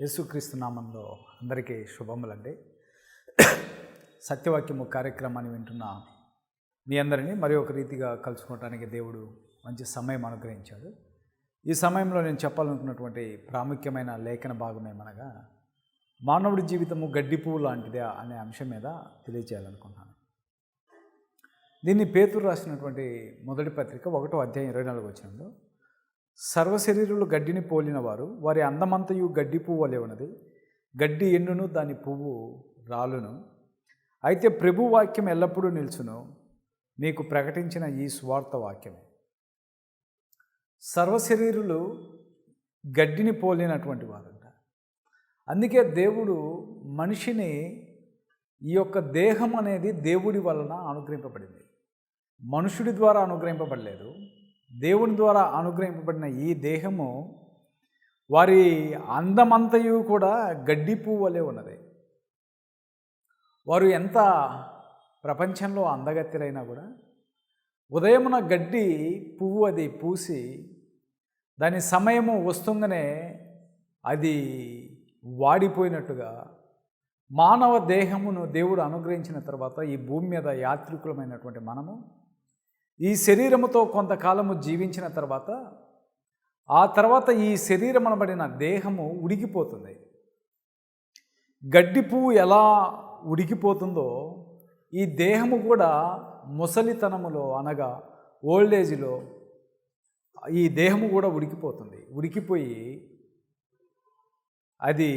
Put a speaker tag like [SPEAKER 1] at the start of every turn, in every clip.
[SPEAKER 1] యేసుక్రీస్తు నామంలో అందరికీ శుభములండి. సత్యవాక్యము కార్యక్రమాన్ని వింటున్న మీ అందరినీ మరి ఒక రీతిగా కలుసుకోవడానికి దేవుడు మంచి సమయం అనుగ్రహించాడు. ఈ సమయంలో నేను చెప్పాలనుకున్నటువంటి ప్రాముఖ్యమైన లేఖన భాగం ఏమనగా మానవుడి జీవితము గడ్డి పువ్వు లాంటిదే అనే అంశం మీద తెలియజేయాలనుకుంటున్నాను దీన్ని పేతురు రాసినటువంటి మొదటి పత్రిక ఒకటో అధ్యాయం ఇరవై నాలుగు వచ్చినంలో సర్వశరీరులు గడ్డిని పోలినవారు వారి అందమంతయు గడ్డి పువ్వు వలె ఉన్నది. గడ్డి ఎండును దాని పువ్వు రాలును. అయితే ప్రభు వాక్యం ఎల్లప్పుడూ నిల్చును. మీకు ప్రకటించిన ఈ స్వార్థ వాక్యమే. సర్వశరీరులు గడ్డిని పోలినటువంటి వారంట. అందుకే దేవుడు మనిషిని ఈ యొక్క దేహం అనేది దేవుడి వలన అనుగ్రహింపబడింది. మనుషుడి ద్వారా అనుగ్రహింపబడలేదు. దేవుని ద్వారా అనుగ్రహింపబడిన ఈ దేహము వారి అందమంతయు కూడా గడ్డి పువ్వు వలె ఉన్నది. వారు ఎంత ప్రపంచంలో అందగత్తెలైనా కూడా ఉదయమున గడ్డి పువ్వు అది పూసి దాని సమయము వస్తుందనే అది వాడిపోయినట్టుగా మానవ దేహమును దేవుడు అనుగ్రహించిన తర్వాత ఈ భూమి మీద యాత్రికులమైనటువంటి మనము ఈ శరీరముతో కొంతకాలము జీవించిన తర్వాత ఆ తర్వాత ఈ శరీరం అనబడిన దేహము ఉడికిపోతుంది. గడ్డి పువ్వు ఎలా ఉడికిపోతుందో ఈ దేహము కూడా ముసలితనములో అనగా ఓల్డ్ ఏజ్లో ఈ దేహము కూడా ఉడికిపోతుంది. ఉడికిపోయి అది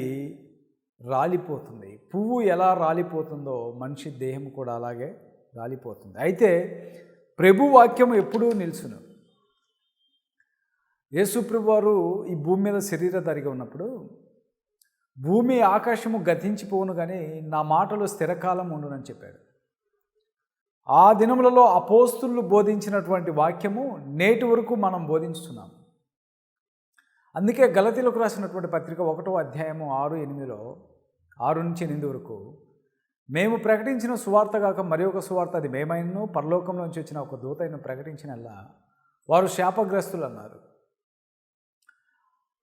[SPEAKER 1] రాలిపోతుంది. పువ్వు ఎలా రాలిపోతుందో మనిషి దేహం కూడా అలాగే రాలిపోతుంది. అయితే ప్రభు వాక్యం ఎప్పుడూ నిలుచును. యేసుప్రభు వారు ఈ భూమి మీద శరీరధారిగా ఉన్నప్పుడు భూమి ఆకాశము గతించిపోవును కానీ నా మాటలు స్థిరకాలం ఉండునని చెప్పాడు. ఆ దినములలో అపోస్తులు బోధించినటువంటి వాక్యము నేటి వరకు మనం బోధించుతున్నాం. అందుకే గలతీలకు రాసినటువంటి పత్రిక ఒకటో అధ్యాయము ఆరు ఎనిమిదిలో ఆరు నుంచి ఎనిమిది వరకు మేము ప్రకటించిన సువార్త కాక మరి ఒక సువార్త అది మేమైనను పరలోకంలోంచి వచ్చిన ఒక దూతైన ప్రకటించినల్లా వారు శాపగ్రస్తులు అన్నారు.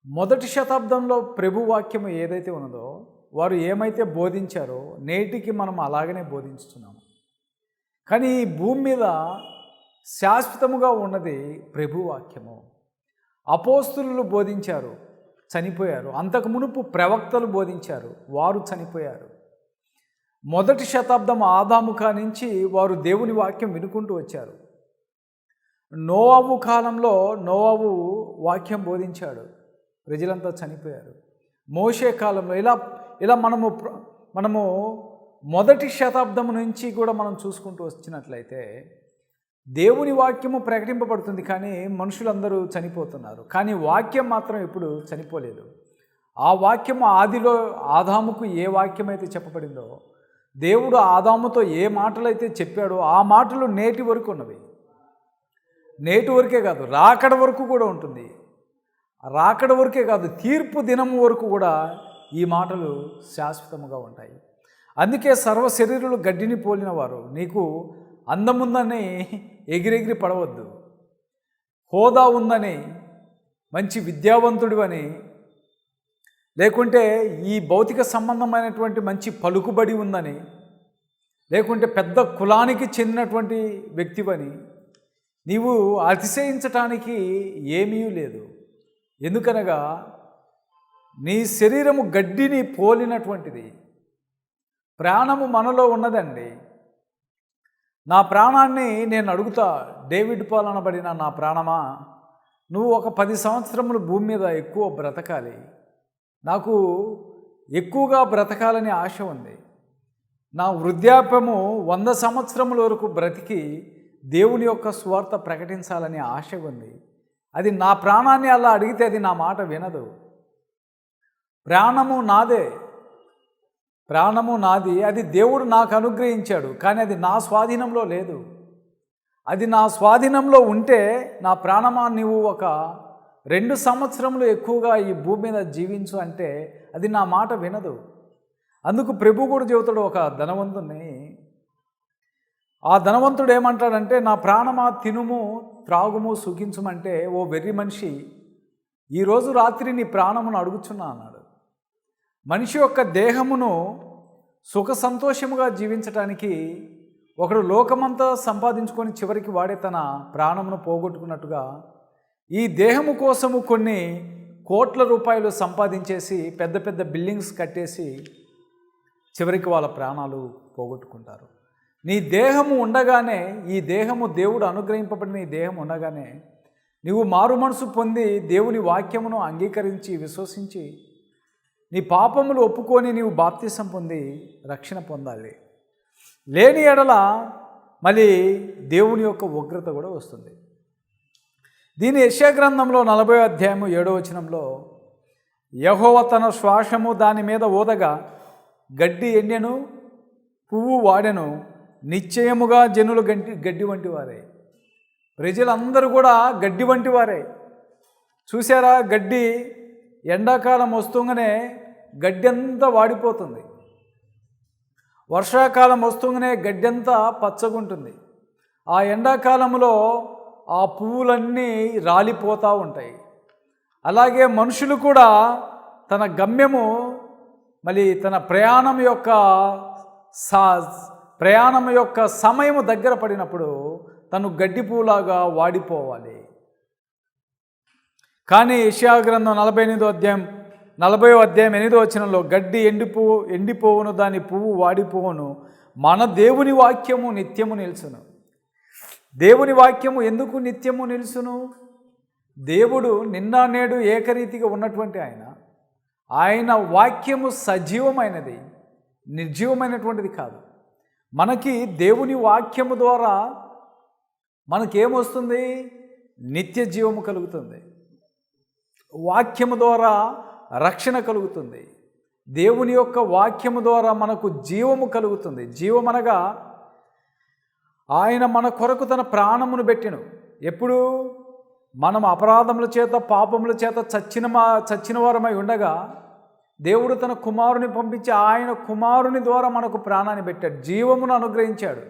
[SPEAKER 1] మొదటి శతాబ్దంలో ప్రభువాక్యం ఏదైతే ఉన్నదో వారు ఏమైతే బోధించారో నేటికి మనం అలాగనే బోధించుతున్నాము. కానీ ఈ భూమి మీద శాశ్వతముగా ఉన్నది ప్రభు వాక్యము. అపోస్తులు బోధించారు చనిపోయారు. అంతకు మునుపు ప్రవక్తలు బోధించారు వారు చనిపోయారు. మొదటి శతాబ్దం ఆదాముఖ నుంచి వారు దేవుని వాక్యం వినుకుంటూ వచ్చారు. నోవాబు కాలంలో నోవాబు వాక్యం బోధించాడు. ప్రజలంతా చనిపోయారు. మోషే కాలంలో ఇలా ఇలా మనము మనము మొదటి శతాబ్దం నుంచి కూడా మనం చూసుకుంటూ వచ్చినట్లయితే దేవుని వాక్యము ప్రకటింపబడుతుంది కానీ మనుషులందరూ చనిపోతున్నారు. కానీ వాక్యం మాత్రం ఎప్పుడు చనిపోలేదు. ఆ వాక్యము ఆదిలో ఆదాముకు ఏ వాక్యం అయితే చెప్పబడిందో దేవుడు ఆదాముతో ఏ మాటలైతే చెప్పాడో ఆ మాటలు నేటి వరకు ఉన్నవి. నేటి వరకే కాదు రాకడ వరకు కూడా ఉంటుంది. రాకడ వరకే కాదు తీర్పు దినం వరకు కూడా ఈ మాటలు శాశ్వతముగా ఉంటాయి. అందుకే సర్వ శరీరులు గడ్డిని పోలిన వారు నీకు అందముందని ఎగిరెగిరి పడవద్దు. హోదా ఉందని మంచి విద్యావంతుడివని లేకుంటే ఈ భౌతిక సంబంధమైనటువంటి మంచి పలుకుబడి ఉందని లేకుంటే పెద్ద కులానికి చెందినటువంటి వ్యక్తివని నీవు అతిశయించటానికి ఏమీ లేదు. ఎందుకనగా నీ శరీరము గడ్డిని పోలినటువంటిది. ప్రాణము మనలో ఉన్నదండి. నా ప్రాణాన్ని నేను అడుగుతా డేవిడ్ పాల్ అనబడిన నా ప్రాణమా? నువ్వు ఒక పది సంవత్సరములు భూమి మీద ఎక్కువ బ్రతకాలి. నాకు ఎక్కువగా బ్రతకాలని ఆశ ఉంది. నా వృద్ధాప్యము వంద సంవత్సరముల వరకు బ్రతికి దేవుని యొక్క స్వార్థ ప్రకటించాలని ఆశ ఉంది. అది నా ప్రాణాన్ని అలా అడిగితే అది నా మాట వినదు. ప్రాణము నాదే. ప్రాణము నాది. అది దేవుడు నాకు అనుగ్రహించాడు కానీ అది నా స్వాధీనంలో లేదు. అది నా స్వాధీనంలో ఉంటే నా ప్రాణమా నీవు ఒక రెండు సంవత్సరములు ఎక్కువగా ఈ భూమి మీద జీవించు అంటే అది నా మాట వినదు. అందుకు ప్రభు కూడా చెబుతాడు ఒక ధనవంతుని ఆ ధనవంతుడు ఏమంటాడంటే నా ప్రాణమా తినుము త్రాగుము సుఖించుమంటే ఓ వెర్రి మనిషి ఈరోజు రాత్రి నీ ప్రాణమును అడుగుచున్నా అన్నాడు. మనిషి యొక్క దేహమును సుఖ సంతోషముగా జీవించటానికి ఒకడు లోకమంతా సంపాదించుకొని చివరికి వాడే తన ప్రాణమును పోగొట్టుకున్నట్టుగా ఈ దేహము కోసము కొన్ని కోట్ల రూపాయలు సంపాదించేసి పెద్ద పెద్ద బిల్డింగ్స్ కట్టేసి చివరికి వాళ్ళ ప్రాణాలు పోగొట్టుకుంటారు. నీ దేహము ఉండగానే ఈ దేహము దేవుడు అనుగ్రహింపబడిన ఈ దేహం ఉండగానే నీవు మారు మనసు పొంది దేవుని వాక్యమును అంగీకరించి విశ్వసించి నీ పాపములు ఒప్పుకొని నీవు బాప్తిసం పొంది రక్షణ పొందాలి. లేని ఎడల మళ్ళీ దేవుని యొక్క ఉగ్రత కూడా వస్తుంది. దీని యశాగ్రంథంలో నలభై అధ్యాయము ఏడో వచనంలో యహోవ తన శ్వాసము దాని మీద ఊదగా గడ్డి ఎండెను పువ్వు వాడెను నిశ్చయముగా జనులు గంటి గడ్డి వంటి వారే. ప్రజలందరూ కూడా గడ్డి వంటి వారే. చూసారా గడ్డి ఎండాకాలం వస్తుంగానే గడ్డి అంతా వాడిపోతుంది. వర్షాకాలం వస్తుంగానే గడ్డి అంతా పచ్చగుంటుంది. ఆ ఎండాకాలంలో ఆ పువ్వులన్నీ రాలిపోతూ ఉంటాయి. అలాగే మనుషులు కూడా తన గమ్యము మళ్ళీ తన ప్రయాణం యొక్క సా ప్రయాణం యొక్క సమయము దగ్గర పడినప్పుడు తను గడ్డి పువ్వులాగా వాడిపోవాలి. కానీ యెషయా గ్రంథం నలభై ఎనిమిదో అధ్యాయం నలభై అధ్యాయం ఎనిమిదో వచనంలో గడ్డి ఎండిపో ఎండిపోవును దాని పువ్వు వాడిపోవును. మన దేవుని వాక్యము నిత్యము నిలుచును. దేవుని వాక్యము ఎందుకు నిత్యము నిలుసును? దేవుడు నిన్న నేడు ఏకరీతిగా ఉన్నటువంటి ఆయన. ఆయన వాక్యము సజీవమైనది నిర్జీవమైనటువంటిది కాదు. మనకి దేవుని వాక్యము ద్వారా మనకేమొస్తుంది? నిత్య జీవము కలుగుతుంది. వాక్యము ద్వారా రక్షణ కలుగుతుంది. దేవుని యొక్క వాక్యము ద్వారా మనకు జీవము కలుగుతుంది. జీవమనగా ఆయన మన కొరకు తన ప్రాణమును పెట్టిను. ఎప్పుడు? మనం అపరాధముల చేత పాపముల చేత చచ్చిన మా చచ్చిన వారమై ఉండగా దేవుడు తన కుమారుని పంపించి ఆయన కుమారుని ద్వారా మనకు ప్రాణాన్ని పెట్టాడు. జీవమును అనుగ్రహించాడు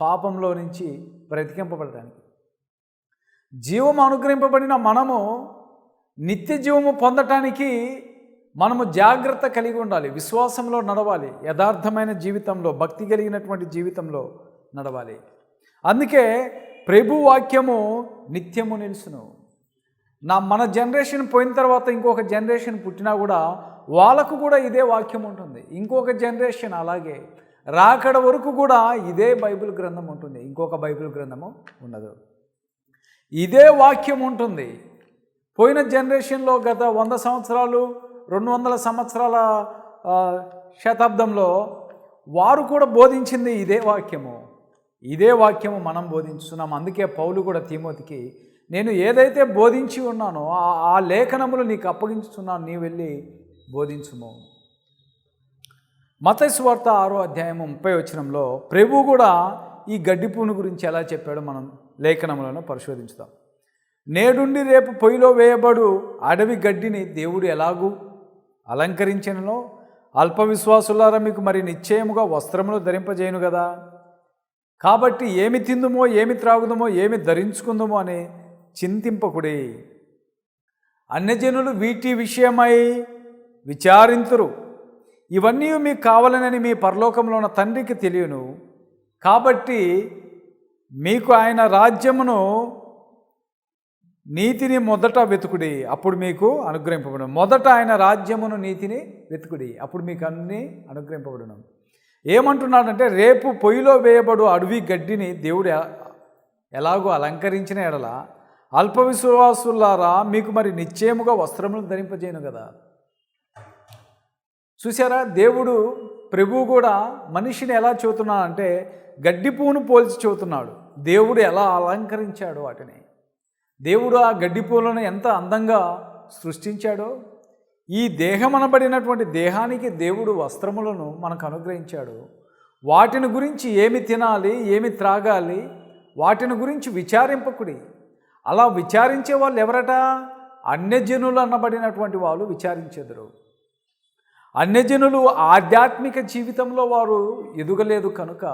[SPEAKER 1] పాపంలో నుంచి బ్రతికింపబడటానికి. జీవము అనుగ్రహింపబడిన మనము నిత్య జీవము పొందటానికి మనము జాగ్రత్త కలిగి ఉండాలి. విశ్వాసంలో నడవాలి. యథార్థమైన జీవితంలో భక్తి కలిగినటువంటి జీవితంలో నడవాలి. అందుకే ప్రభు వాక్యము నిత్యము నిలుసును. నా మన జనరేషన్ పోయిన తర్వాత ఇంకొక జనరేషన్ పుట్టినా కూడా వాళ్ళకు కూడా ఇదే వాక్యం ఉంటుంది. ఇంకొక జనరేషన్ అలాగే రాకడ వరకు కూడా ఇదే బైబిల్ గ్రంథం ఉంటుంది. ఇంకొక బైబిల్ గ్రంథము ఉండదు. ఇదే వాక్యం ఉంటుంది. పోయిన జనరేషన్లో గత వంద సంవత్సరాలు రెండు వందల సంవత్సరాల శతాబ్దంలో వారు కూడా బోధించింది ఇదే వాక్యము. ఇదే వాక్యము మనం బోధించుతున్నాం అందుకే పౌలు కూడా తిమోతికి నేను ఏదైతే బోధించి ఉన్నానో ఆ ఆ లేఖనములు నీకు అప్పగించుతున్నాను నీ వెళ్ళి బోధించుము. మతస్వార్త ఆరో అధ్యాయం ముప్పై వచనంలో ప్రభు కూడా ఈ గడ్డి పువ్వును గురించి ఎలా చెప్పాడో మనం లేఖనములను పరిశోధించుదాం. నేడుండి రేపు పొయ్యిలో వేయబడు అడవి గడ్డిని దేవుడు ఎలాగూ అలంకరించినలో అల్ప విశ్వాసులారా మీకు మరి నిశ్చయముగా వస్త్రములు ధరింపజేయను కదా? కాబట్టి ఏమి తిందుమో ఏమి త్రాగుదమో ఏమి ధరించుకుందమో అని చింతింపకుడి. అన్యజనులు వీటి విషయమై విచారింతురు. ఇవన్నీ మీకు కావాలనని మీ పరలోకంలో ఉన్న తండ్రికి తెలియను. కాబట్టి మీకు ఆయన రాజ్యమును నీతిని మొదట వెతుకుడి. అప్పుడు మీకు అనుగ్రహింపబడను. మొదట ఆయన రాజ్యమును నీతిని వెతుకుడి. అప్పుడు మీకు అన్నీ అనుగ్రహింపబడను. ఏమంటున్నాడంటే రేపు పొయ్యిలో వేయబడు అడవి గడ్డిని దేవుడు ఎలాగో అలంకరించిన ఎడల అల్ప విశ్వాసులారా మీకు మరి నిశ్చయముగా వస్త్రములు ధరింపజేయను కదా. చూసారా దేవుడు ప్రభువు కూడా మనిషిని ఎలా చెబుతున్నాడంటే గడ్డి పువ్వును పోల్చి చూతున్నాడు. దేవుడు ఎలా అలంకరించాడు వాటిని. దేవుడు ఆ గడ్డి పూలను ఎంత అందంగా సృష్టించాడో ఈ దేహమనబడినటువంటి దేహానికి దేవుడు వస్త్రములను మనకు అనుగ్రహించాడు. వాటిని గురించి ఏమి తినాలి ఏమి త్రాగాలి వాటిని గురించి విచారింపకుడి. అలా విచారించే వాళ్ళు ఎవరట? అన్యజనులు అనబడినటువంటి వాళ్ళు విచారించెదరు. అన్యజనులు ఆధ్యాత్మిక జీవితంలో వారు ఎదుగలేదు కనుక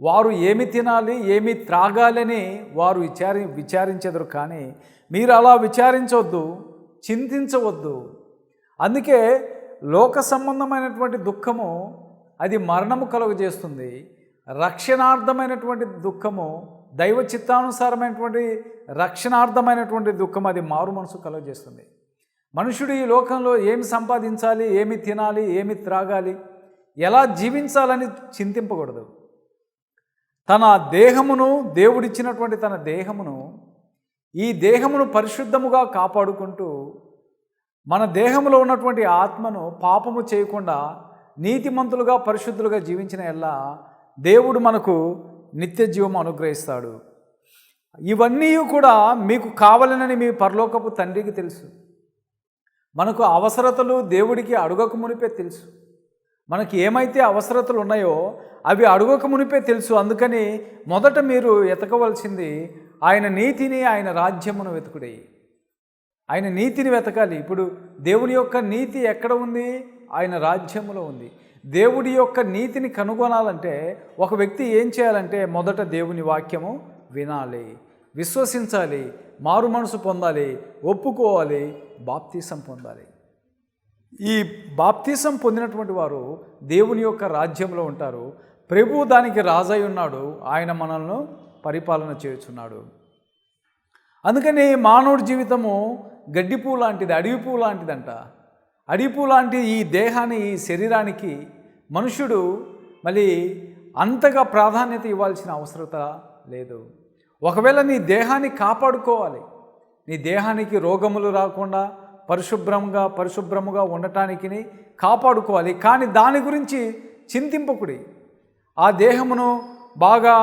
[SPEAKER 1] వారు ఏమి తినాలి ఏమి త్రాగాలని వారు విచారి విచారించెదరు కానీ మీరు అలా విచారించవద్దు చింతించవద్దు. అందుకే లోక సంబంధమైనటువంటి దుఃఖము అది మరణము కలుగజేస్తుంది. రక్షణార్థమైనటువంటి దుఃఖము దైవ చిత్తానుసారమైనటువంటి రక్షణార్థమైనటువంటి దుఃఖం అది మారు మనసు కలుగజేస్తుంది. మనుషుడు ఈ లోకంలో ఏమి సంపాదించాలి ఏమి తినాలి ఏమి త్రాగాలి ఎలా జీవించాలని చింతింపకూడదు. తన దేహమును దేవుడిచ్చినటువంటి తన దేహమును ఈ దేహమును పరిశుద్ధముగా కాపాడుకుంటూ మన దేహంలో ఉన్నటువంటి ఆత్మను పాపము చేయకుండా నీతిమంతులుగా పరిశుద్ధులుగా జీవించిన ఎల్లా దేవుడు మనకు నిత్య జీవం అనుగ్రహిస్తాడు. ఇవన్నీ కూడా మీకు కావాలనని మీ పరలోకపు తండ్రికి తెలుసు. మనకు అవసరతలు దేవుడికి అడుగక మునిపే తెలుసు. మనకి ఏమైతే అవసరతలు ఉన్నాయో అవి అడుగక మునిపే తెలుసు. అందుకని మొదట మీరు ఎతకవలసింది ఆయన నీతిని ఆయన రాజ్యమును వెతుకుడేయి ఆయన నీతిని వెతకాలి. ఇప్పుడు దేవుని యొక్క నీతి ఎక్కడ ఉంది? ఆయన రాజ్యంలో ఉంది. దేవుడి యొక్క నీతిని కనుగొనాలంటే ఒక వ్యక్తి ఏం చేయాలంటే మొదట దేవుని వాక్యము వినాలి. విశ్వసించాలి. మారు మనసు పొందాలి. ఒప్పుకోవాలి. బాప్తీసం పొందాలి. ఈ బాప్తీసం పొందినటువంటి వారు దేవుని యొక్క రాజ్యంలో ఉంటారు. ప్రభు దానికి రాజై ఉన్నాడు. ఆయన మనల్ని పరిపాలన చేస్తున్నాడు అందుకని మానవుడి జీవితము గడ్డిపూ లాంటిది అడవి పువ్వు లాంటిదంట. అడవి పువ్వు లాంటి ఈ దేహాన్ని ఈ శరీరానికి మనుషుడు మళ్ళీ అంతగా ప్రాధాన్యత ఇవ్వాల్సిన అవసరత లేదు. ఒకవేళ నీ దేహాన్ని కాపాడుకోవాలి. నీ దేహానికి రోగములు రాకుండా పరిశుభ్రంగా పరిశుభ్రముగా ఉండటానికి కాపాడుకోవాలి. కానీ దాని గురించి చింతింపకుడి ఆ దేహమును బాగా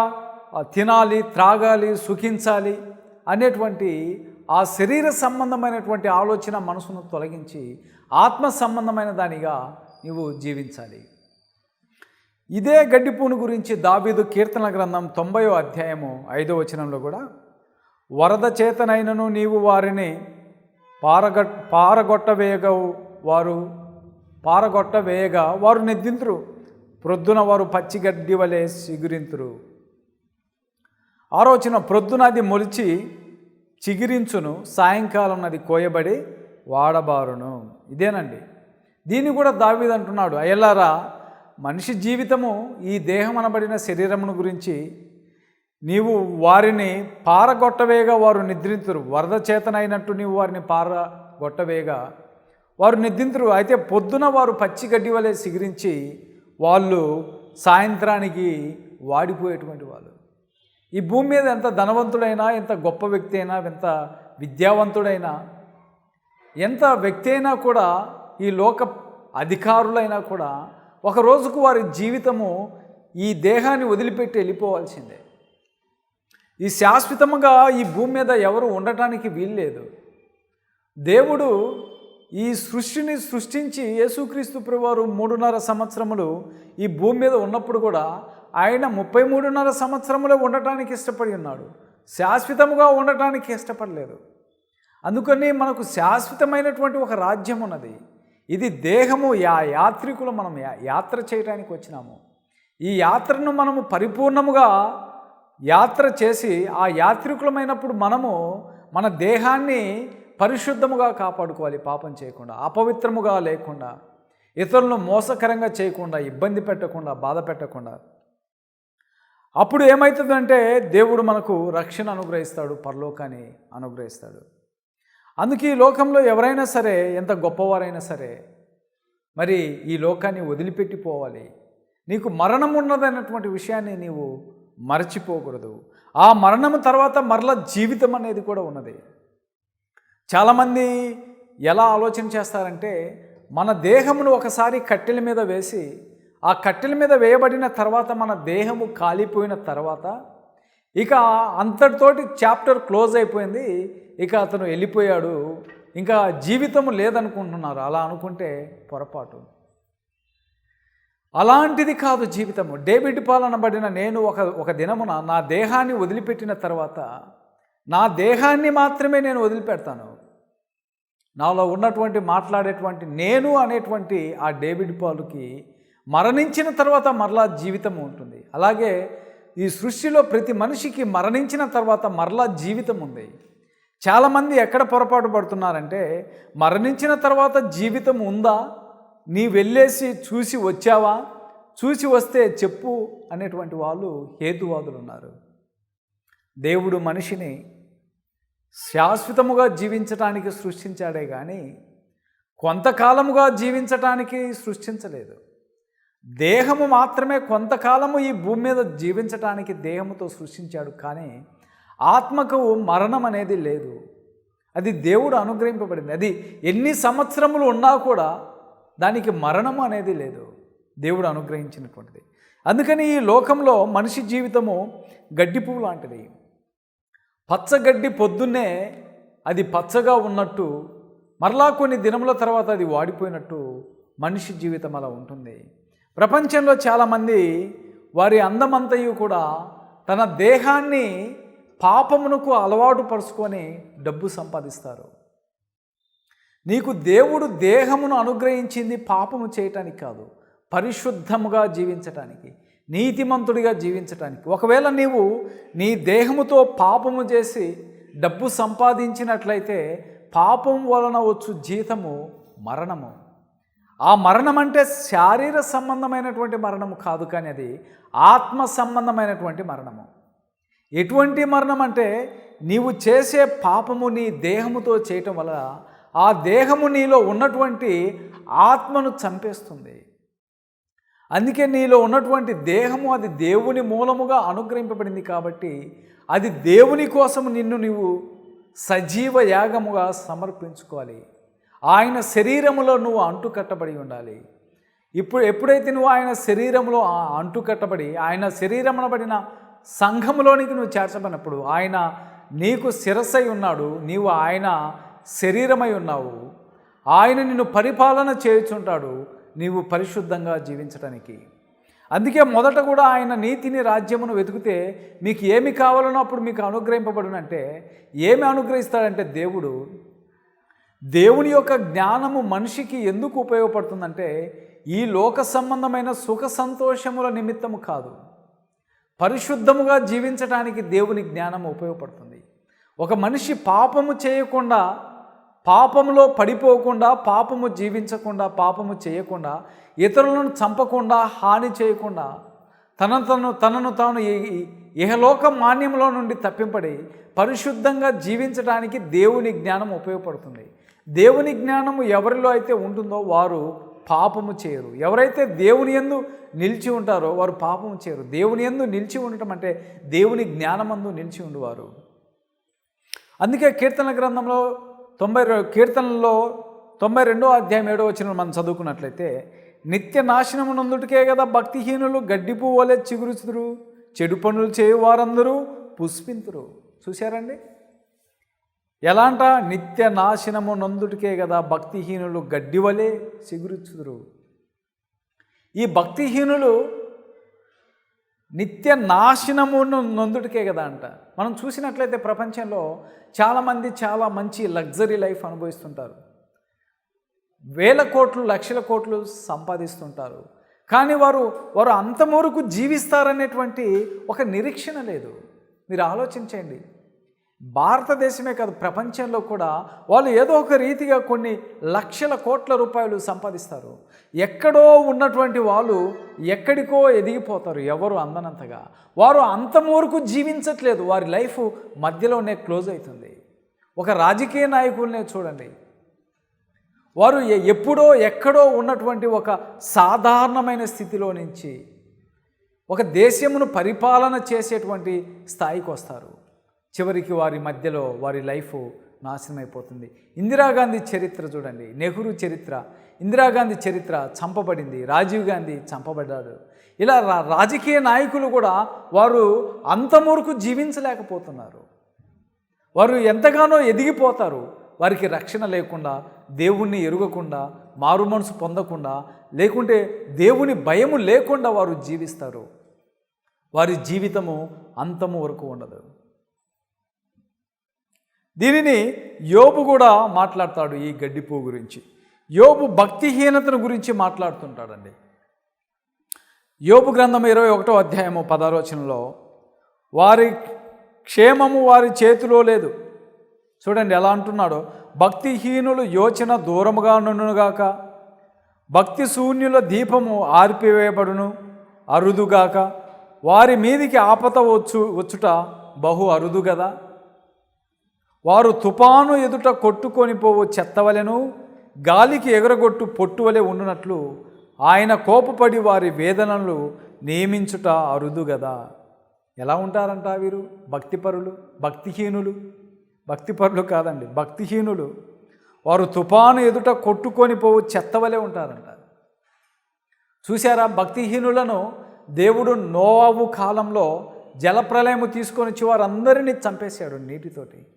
[SPEAKER 1] తినాలి త్రాగాలి సుఖించాలి. అనేటువంటి ఆ శరీర సంబంధమైనటువంటి ఆలోచన మనసును తొలగించి ఆత్మ సంబంధమైన దానిగా నీవు జీవించాలి. ఇదే గడ్డిపూను గురించి దావీదు కీర్తన గ్రంథం తొంభయో అధ్యాయము ఐదో వచనంలో కూడా వరద చేతనైనను నీవు వారిని పారగట్ పారగొట్టవేయగా వారు పారగొట్టవేయగా వారు నెద్దింతురు ప్రొద్దున వారు పచ్చిగడ్డి వలె సిగురింతురు. ఆలోచన ప్రొద్దున అది మొలిచి చిగిరించును సాయంకాలం అది కోయబడి వాడబారును. ఇదేనండి. దీన్ని కూడా దావీదు అంటున్నాడు. అయ్యలారా మనిషి జీవితము ఈ దేహం అనబడిన శరీరమును గురించి నీవు వారిని పారగొట్టవేగా వారు నిద్రింతురు. వరద చేతనైనట్టు నీవు వారిని పారగొట్టవేగా వారు నిద్రింతురు. అయితే పొద్దున వారు పచ్చి గడ్డి వలె సిగిరించి వాళ్ళు సాయంత్రానికి వాడిపోయేటువంటి వాళ్ళు. ఈ భూమి మీద ఎంత ధనవంతుడైనా ఎంత గొప్ప వ్యక్తి అయినా ఎంత విద్యావంతుడైనా ఎంత వ్యక్తి అయినా కూడా ఈ లోక అధికారులైనా కూడా ఒక రోజుకు వారి జీవితము ఈ దేహాన్ని వదిలిపెట్టి వెళ్ళిపోవాల్సిందే. ఈ శాశ్వతంగా ఈ భూమి మీద ఎవరు ఉండటానికి వీల్లేదు. దేవుడు ఈ సృష్టిని సృష్టించి యేసుక్రీస్తు ప్రభువారు మూడున్నర సంవత్సరములు ఈ భూమి మీద ఉన్నప్పుడు కూడా ఆయన ముప్పై మూడున్నర సంవత్సరంలో ఉండటానికి ఇష్టపడి ఉన్నాడు. శాశ్వతముగా ఉండటానికి ఇష్టపడలేదు. అందుకని మనకు శాశ్వతమైనటువంటి ఒక రాజ్యం ఉన్నది. ఇది దేహము యా యాత్రికులు మనం యాత్ర చేయడానికి వచ్చినాము. ఈ యాత్రను మనము పరిపూర్ణముగా యాత్ర చేసి ఆ యాత్రికులమైనప్పుడు మనము మన దేహాన్ని పరిశుద్ధముగా కాపాడుకోవాలి పాపం చేయకుండా అపవిత్రముగా లేకుండా ఇతరులను మోసకరంగా చేయకుండా ఇబ్బంది పెట్టకుండా బాధ పెట్టకుండా. అప్పుడు ఏమవుతుందంటే దేవుడు మనకు రక్షణ అనుగ్రహిస్తాడు పరలోకాన్ని అనుగ్రహిస్తాడు. అందుకే ఈ లోకంలో ఎవరైనా సరే ఎంత గొప్పవారైనా సరే మరి ఈ లోకాన్ని వదిలిపెట్టిపోవాలి. నీకు మరణం ఉన్నదన్నటువంటి విషయాన్ని నీవు మరచిపోకూడదు. ఆ మరణం తర్వాత మరల జీవితం అనేది కూడా ఉన్నది. చాలామంది ఎలా ఆలోచన చేస్తారంటే మన దేహమును ఒకసారి కట్టెల మీద వేసి ఆ కట్టెల మీద వేయబడిన తర్వాత మన దేహము కాలిపోయిన తర్వాత ఇక అంతటితోటి చాప్టర్ క్లోజ్ అయిపోయింది. ఇక అతను వెళ్ళిపోయాడు. ఇంకా జీవితం లేదనుకుంటున్నారు. అలా అనుకుంటే పొరపాటు. అలాంటిది కాదు జీవితము. డేవిడ్ పాలనబడిన నేను ఒక ఒక దినమున నా దేహాన్ని వదిలిపెట్టిన తర్వాత నా దేహాన్ని మాత్రమే నేను వదిలిపెడతాను. నాలో ఉన్నటువంటి మాట్లాడేటువంటి నేను అనేటువంటి ఆ డేవిడ్ పాలుకి మరణించిన తర్వాత మరలా జీవితం ఉంటుంది. అలాగే ఈ సృష్టిలో ప్రతి మనిషికి మరణించిన తర్వాత మరలా జీవితం ఉంది. చాలామంది ఎక్కడ పొరపాటు పడుతున్నారంటే మరణించిన తర్వాత జీవితం ఉందా? నీ వెళ్ళేసి చూసి వచ్చావా? చూసి వస్తే చెప్పు అనేటువంటి వాళ్ళు హేతువాదులు ఉన్నారు. దేవుడు మనిషిని శాశ్వతముగా జీవించటానికి సృష్టించాడే కానీ కొంతకాలముగా జీవించటానికి సృష్టించలేదు. దేహము మాత్రమే కొంతకాలము ఈ భూమి మీద జీవించటానికి దేహముతో సృష్టించాడు కానీ ఆత్మకు మరణం అనేది లేదు. అది దేవుడు అనుగ్రహింపబడింది. అది ఎన్ని సంవత్సరములు ఉన్నా కూడా దానికి మరణం అనేది లేదు. దేవుడు అనుగ్రహించినటువంటిది. అందుకని ఈ లోకంలో మనిషి జీవితము గడ్డి పువ్వు లాంటిది. పచ్చగడ్డి పొద్దున్నే అది పచ్చగా ఉన్నట్టు మరలా కొన్ని దినముల తర్వాత అది వాడిపోయినట్టు మనిషి జీవితం అలా ఉంటుంది. ప్రపంచంలో చాలామంది వారి అందమంతయు కూడా తన దేహాన్ని పాపమునకు అలవాటు పరుచుకొని డబ్బు సంపాదిస్తారు. నీకు దేవుడు దేహమును అనుగ్రహించింది పాపము చేయటానికి కాదు పరిశుద్ధముగా జీవించటానికి నీతిమంతుడిగా జీవించటానికి. ఒకవేళ నీవు నీ దేహముతో పాపము చేసి డబ్బు సంపాదించినట్లయితే పాపం వలన వచ్చు జీతము మరణము. ఆ మరణం అంటే శారీర సంబంధమైనటువంటి మరణము కాదు కానీ అది ఆత్మ సంబంధమైనటువంటి మరణము. ఎటువంటి మరణం అంటే నీవు చేసే పాపము నీ దేహముతో చేయటం వల్ల ఆ దేహము నీలో ఉన్నటువంటి ఆత్మను చంపేస్తుంది. అందుకే నీలో ఉన్నటువంటి దేహము అది దేవుని మూలముగా అనుగ్రహింపబడింది కాబట్టి అది దేవుని కోసం నిన్ను నీవు సజీవ యాగముగా సమర్పించుకోవాలి. ఆయన శరీరములో నువ్వు అంటు కట్టబడి ఉండాలి. ఇప్పుడు ఎప్పుడైతే నువ్వు ఆయన శరీరంలో అంటుకట్టబడి అంటు కట్టబడి ఆయన శరీరమునబడిన సంఘములోనికి నువ్వు చేర్చబడినప్పుడు ఆయన నీకు శిరసై ఉన్నాడు నీవు ఆయన శరీరమై ఉన్నావు. ఆయన నిన్ను పరిపాలన చేయుచుంటాడు నీవు పరిశుద్ధంగా జీవించడానికి అందుకే మొదట కూడా ఆయన నీతిని రాజ్యమును వెతికితే మీకు ఏమి కావాలనో అప్పుడు మీకు అనుగ్రహింపబడునంటే ఏమి అనుగ్రహిస్తాడంటే దేవుడు దేవుని యొక్క జ్ఞానము మనిషికి ఎందుకు ఉపయోగపడుతుందంటే ఈ లోక సంబంధమైన సుఖ సంతోషముల నిమిత్తము కాదు. పరిశుద్ధముగా జీవించడానికి దేవుని జ్ఞానం ఉపయోగపడుతుంది. ఒక మనిషి పాపము చేయకుండా పాపములో పడిపోకుండా పాపము జీవించకుండా పాపము చేయకుండా ఇతరులను చంపకుండా హాని చేయకుండా తనను తను తనను తాను ఇహలోక మాన్యంలో నుండి తప్పింపడి పరిశుద్ధంగా జీవించడానికి దేవుని జ్ఞానం ఉపయోగపడుతుంది. దేవుని జ్ఞానము ఎవరిలో అయితే ఉంటుందో వారు పాపము చేయరు. ఎవరైతే దేవుని ఎందు నిలిచి ఉంటారో వారు పాపము చేయరు. దేవుని ఎందు నిలిచి ఉండటం అంటే దేవుని జ్ఞానమందు నిలిచి ఉండేవారు. అందుకే కీర్తన గ్రంథంలో తొంభై కీర్తనలో తొంభై రెండో అధ్యాయం ఏడో వచ్చిన మనం చదువుకున్నట్లయితే నిత్య నాశనమునందుటికే కదా భక్తిహీనులు గడ్డి వలె చిగురుచుదురు చెడు పనులు చేయు వారందరూ పుష్పింతురు. చూశారండి? ఎలాంట? నిత్య నాశనము నందుటికే కదా భక్తిహీనులు గడ్డివలే సిగురుచుదురు ఈ భక్తిహీనులు నిత్య నాశనమును నందుటికే కదా అంట. మనం చూసినట్లయితే ప్రపంచంలో చాలామంది చాలా మంచి లగ్జరీ లైఫ్ అనుభవిస్తుంటారు. వేల కోట్లు లక్షల కోట్లు సంపాదిస్తుంటారు. కానీ వారు వారు అంతవరకు జీవిస్తారనేటువంటి ఒక నిరీక్షణ లేదు. మీరు ఆలోచించండి. భారతదేశమే కాదు ప్రపంచంలో కూడా వాళ్ళు ఏదో ఒక రీతిగా కొన్ని లక్షల కోట్ల రూపాయలు సంపాదిస్తారు. ఎక్కడో ఉన్నటువంటి వాళ్ళు ఎక్కడికో ఎదిగిపోతారు ఎవరు అందనంతగా. వారు అంతవరకు జీవించట్లేదు వారి లైఫ్ మధ్యలోనే క్లోజ్ అవుతుంది. ఒక రాజకీయ నాయకులనే చూడండి. వారు ఎప్పుడో ఎక్కడో ఉన్నటువంటి ఒక సాధారణమైన స్థితిలో నుంచి ఒక దేశమును పరిపాలన చేసేటువంటి స్థాయికి వస్తారు. చివరికి వారి మధ్యలో వారి లైఫ్ నాశనం అయిపోతుంది ఇందిరాగాంధీ చరిత్ర చూడండి. నెహ్రూ చరిత్ర. ఇందిరాగాంధీ చరిత్ర చంపబడింది. రాజీవ్ గాంధీ చంపబడ్డాడు. ఇలా రా రాజకీయ నాయకులు కూడా వారు అంతమూరకు జీవించలేకపోతున్నారు. వారు ఎంతగానో ఎదిగిపోతారు. వారికి రక్షణ లేకుండా దేవుణ్ణి ఎరుగకుండా మారు మనసు పొందకుండా లేకుంటే దేవుని భయము లేకుండా వారు జీవిస్తారు. వారి జీవితము అంతము వరకు ఉండదు. దీనిని యోబు కూడా మాట్లాడతాడు ఈ గడ్డిపూ గురించి. యోబు భక్తిహీనతను గురించి మాట్లాడుతుంటాడండి. యోబు గ్రంథం ఇరవై ఒకటో అధ్యాయము పదారోచనలో వారి క్షేమము వారి చేతిలో లేదు. చూడండి ఎలా అంటున్నాడో. భక్తిహీనులు యోచన దూరముగా నుండునుగాక భక్తి శూన్యుల దీపము ఆర్పివేయబడును అరుదుగాక. వారి మీదికి ఆపత వచ్చు వచ్చుట బహు అరుదు కదా వారు తుపాను ఎదుట కొట్టుకొని పోవు చెత్తవలెను గాలికి ఎగరగొట్టు పొట్టువలె ఉండునట్లు ఆయన కోపపడి వారి వేదనలు నియమించుట అరుదు గదా. ఎలా ఉంటారంట వీరు? భక్తిపరులు భక్తిహీనులు? భక్తిపరులు కాదండి భక్తిహీనులు. వారు తుపాను ఎదుట కొట్టుకొని పోవు చెత్తవలే ఉంటారంట. చూసారా భక్తిహీనులను దేవుడు నోవాబు కాలంలో జలప్రలయము తీసుకొని వచ్చి వారందరినీ చంపేశాడు నీటితోటి.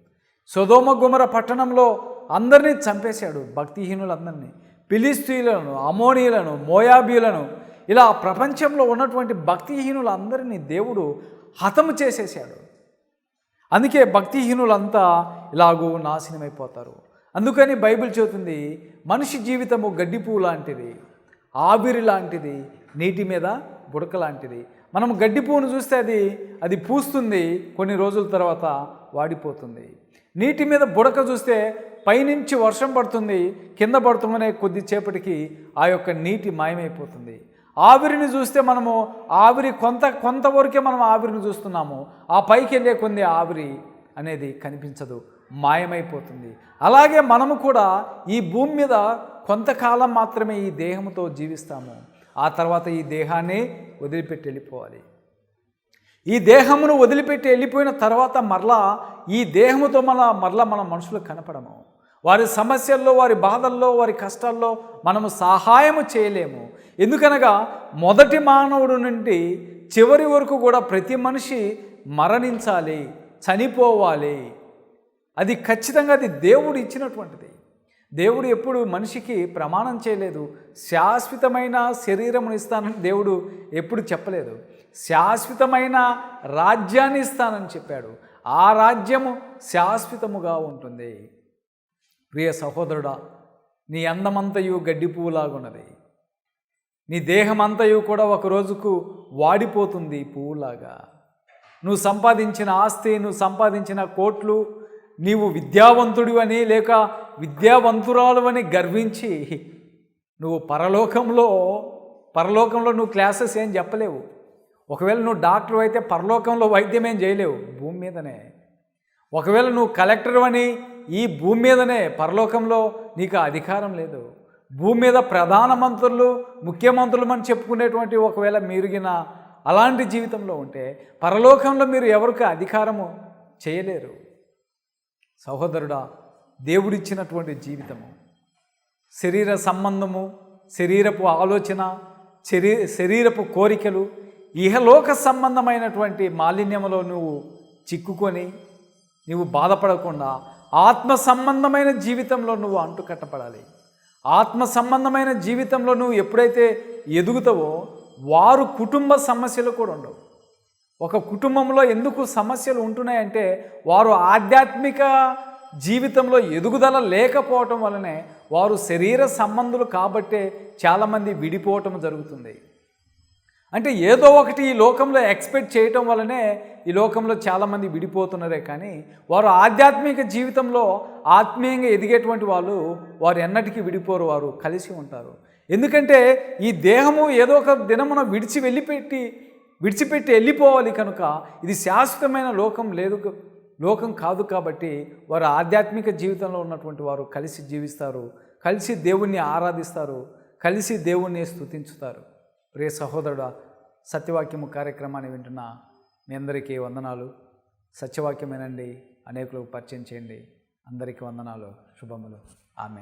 [SPEAKER 1] సొదోమ గుమర పట్టణంలో అందరినీ చంపేశాడు భక్తిహీనులందరినీ. పిలిస్తీయులను అమోనీయులను మోయాబీలను ఇలా ప్రపంచంలో ఉన్నటువంటి భక్తిహీనులందరినీ దేవుడు హతము చేసేసాడు అందుకే భక్తిహీనులంతా ఇలాగూ నాశనమైపోతారు. అందుకని బైబిల్ చెబుతుంది మనిషి జీవితము గడ్డిపూ లాంటిది ఆవిరి లాంటిది నీటి మీద బుడక లాంటిది. మనం గడ్డి పువ్వును చూస్తే అది అది పూస్తుంది కొన్ని రోజుల తర్వాత వాడిపోతుంది. నీటి మీద బుడక చూస్తే పైనుంచి వర్షం పడుతుంది కింద పడుతుందనే కొద్దిసేపటికి ఆ యొక్క నీటి మాయమైపోతుంది. ఆవిరిని చూస్తే మనము ఆవిరి కొంత కొంతవరకే మనం ఆవిరిని చూస్తున్నాము. ఆ పైకి వెళ్ళే కొన్ని ఆవిరి అనేది కనిపించదు మాయమైపోతుంది. అలాగే మనము కూడా ఈ భూమి మీద కొంతకాలం మాత్రమే ఈ దేహంతో జీవిస్తాము. ఆ తర్వాత ఈ దేహాన్ని వదిలిపెట్టి వెళ్ళిపోవాలి. ఈ దేహమును వదిలిపెట్టి వెళ్ళిపోయిన తర్వాత మరలా ఈ దేహముతో మన మరలా మన మనుషులు కనపడము. వారి సమస్యల్లో వారి బాధల్లో వారి కష్టాల్లో మనము సహాయము చేయలేము. ఎందుకనగా మొదటి మానవుడు నుండి చివరి వరకు కూడా ప్రతి మనిషి మరణించాలి చనిపోవాలి. అది ఖచ్చితంగా అది దేవుడు ఇచ్చినటువంటిది. దేవుడు ఎప్పుడు మనిషికి ప్రమాణం చేయలేదు. శాశ్వతమైన శరీరమును ఇస్తానని దేవుడు ఎప్పుడు చెప్పలేదు. శాశ్వతమైన రాజ్యాన్ని ఇస్తానని చెప్పాడు. ఆ రాజ్యము శాశ్వతముగా ఉంటుంది. ప్రియ సహోదరుడా నీ అందమంతయు గడ్డి పువ్వులాగున్నది. నీ దేహమంతయు కూడా ఒక రోజుకు వాడిపోతుంది పువ్వులాగా. నువ్వు సంపాదించిన ఆస్తి నువ్వు సంపాదించిన కోట్లు నీవు విద్యావంతుడివని లేక విద్యావంతురాలువని గర్వించి నువ్వు పరలోకంలో పరలోకంలో నువ్వు క్లాసెస్ ఏం చెప్పలేవు. ఒకవేళ నువ్వు డాక్టర్ అయితే పరలోకంలో వైద్యం ఏం చేయలేవు భూమి మీదనే. ఒకవేళ నువ్వు కలెక్టర్ అని ఈ భూమి మీదనే పరలోకంలో నీకు అధికారం లేదు. భూమి మీద ప్రధానమంత్రులు ముఖ్యమంత్రులు అని చెప్పుకునేటువంటి ఒకవేళ మీరుగిన అలాంటి జీవితంలో ఉంటే పరలోకంలో మీరు ఎవరికి అధికారము చేయలేరు. సహోదరుడా దేవుడిచ్చినటువంటి జీవితము. శరీర సంబంధము శరీరపు ఆలోచన శరీ శరీరపు కోరికలు ఇహలోక సంబంధమైనటువంటి మాలిన్యములో నువ్వు చిక్కుకొని నువ్వు బాధపడకుండా ఆత్మ సంబంధమైన జీవితంలో నువ్వు అంటుకట్టపడాలి ఆత్మ సంబంధమైన జీవితంలో నువ్వు ఎప్పుడైతే ఎదుగుతావో వారు కుటుంబ సమస్యలు కూడా ఉండవు. ఒక కుటుంబంలో ఎందుకు సమస్యలు ఉంటున్నాయంటే వారు ఆధ్యాత్మిక జీవితంలో ఎదుగుదల లేకపోవటం వలనే వారు శరీర సంబంధులు కాబట్టే చాలామంది విడిపోవటం జరుగుతుంది. అంటే ఏదో ఒకటి ఈ లోకంలో ఎక్స్పెక్ట్ చేయటం వలనే ఈ లోకంలో చాలామంది విడిపోతున్నారే కానీ వారు ఆధ్యాత్మిక జీవితంలో ఆత్మీయంగా ఎదిగేటువంటి వాళ్ళు వారు ఎన్నటికీ విడిపోరు వారు కలిసి ఉంటారు. ఎందుకంటే ఈ దేహము ఏదో ఒక దినమున విడిచి వెళ్ళిపెట్టి విడిచిపెట్టి వెళ్ళిపోవాలి కనుక ఇది శాశ్వతమైన లోకం లేదు లోకం కాదు కాబట్టి వారు ఆధ్యాత్మిక జీవితంలో ఉన్నటువంటి వారు కలిసి జీవిస్తారు కలిసి దేవుణ్ణి ఆరాధిస్తారు కలిసి దేవుణ్ణి స్తుతించుతారు. ప్రియ సహోదరుడ సత్యవాక్యము కార్యక్రమాన్ని వింటున్న మీ అందరికీ వందనాలు. సత్యవాక్యమేనండి అనేకులకు పరిచయం చేయండి. అందరికీ వందనాలు. శుభములు. ఆమె